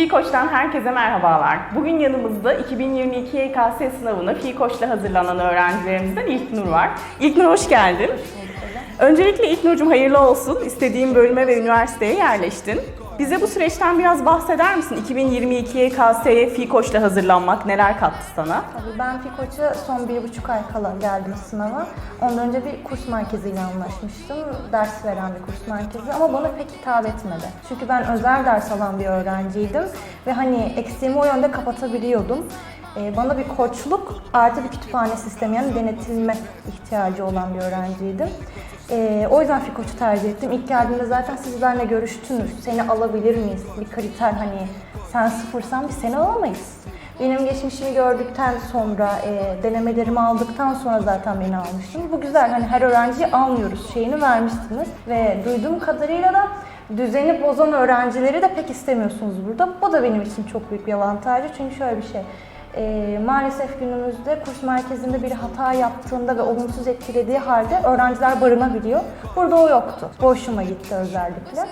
Fi Koç'tan herkese merhabalar. Bugün yanımızda 2022 YKS sınavına Fi Koç'la hazırlanan öğrencilerimizden İlknur var. İlknur hoş geldin. Öncelikle İlknur'cum hayırlı olsun. İstediğin bölüme ve üniversiteye yerleştin. Bize bu süreçten biraz bahseder misin? 2022 YKS'ye Fi Koç'la hazırlanmak neler kattı sana? Tabii ben FİKOÇ'a son bir buçuk ay kala geldim sınava. Ondan önce bir kurs merkeziyle anlaşmıştım. Ders veren bir kurs merkezi ama bana pek hitap etmedi. Çünkü ben özel ders alan bir öğrenciydim ve hani eksiğimi o yönde kapatabiliyordum. Ee, bana bir koçluk artı bir kütüphane sistemi yani denetilme ihtiyacı olan bir öğrenciydim. Ee, o yüzden FİKOÇ'u tercih ettim. İlk geldiğimde zaten siz benimle görüştünüz. Seni alabilir miyiz? Bir kriter hani sen sıfırsan biz seni alamayız. Benim geçmişimi gördükten sonra, e, denemelerimi aldıktan sonra zaten beni almıştınız. Bu güzel, hani her öğrenciyi almıyoruz şeyini vermişsiniz. Ve duyduğum kadarıyla da düzeni bozan öğrencileri de pek istemiyorsunuz burada. Bu da benim için çok büyük bir avantajı. Çünkü şöyle bir şey, e, maalesef günümüzde kurs merkezinde bir hata yaptığında ve olumsuz etkilediği halde öğrenciler barınabiliyor. Burada o yoktu. Boşuma gitti özellikle.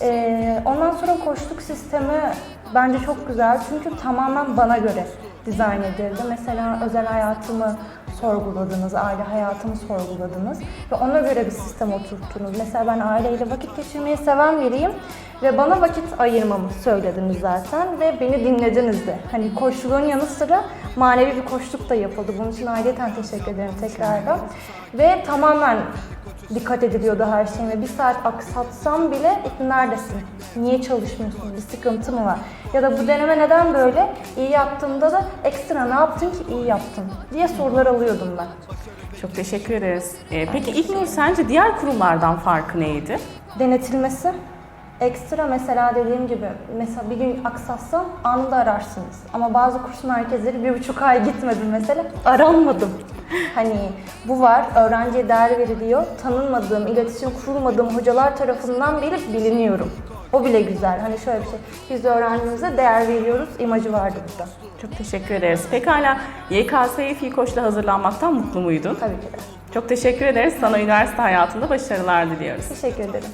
Ee, ondan sonra koçluk sistemi bence çok güzel çünkü tamamen bana göre dizayn edildi. Mesela özel hayatımı sorguladınız, aile hayatımı sorguladınız ve ona göre bir sistem oturttunuz. Mesela ben aileyle vakit geçirmeyi seven biriyim ve bana vakit ayırmamı söylediniz zaten ve beni dinlediniz de. Hani koçluğun yanı sıra manevi bir koçluk da yapıldı. Bunun için aileten teşekkür ederim tekrardan. Ve tamamen dikkat ediliyordu her şeyime. Bir saat aksatsam bile "E, neredesin? Niye çalışmıyorsun? Bir sıkıntı mı var? Ya da bu deneme neden böyle? İyi yaptığımda da ekstra ne yaptın ki iyi yaptın diye sorular alıyordum ben. Çok teşekkür ederiz. Ee, peki İlknur sence diğer kurumlardan farkı neydi? Denetilmesi. Ekstra mesela dediğim gibi mesela bir gün aksatsam anında ararsınız. Ama bazı kurs merkezleri bir buçuk ay gitmedim mesela aranmadım. Hani bu var öğrenciye değer veriliyor. Tanınmadığım, iletişim kurulmadığım hocalar tarafından bile biliniyorum. O bile güzel. Hani şöyle bir şey. Biz de öğrencimize değer veriyoruz. imajı vardı burada. Çok teşekkür ederiz. Pekala YKS'ye Fi Koç'la hazırlanmaktan mutlu muydun? Tabii ki de. Çok teşekkür ederiz. Sana üniversite hayatında başarılar diliyoruz. Teşekkür ederim.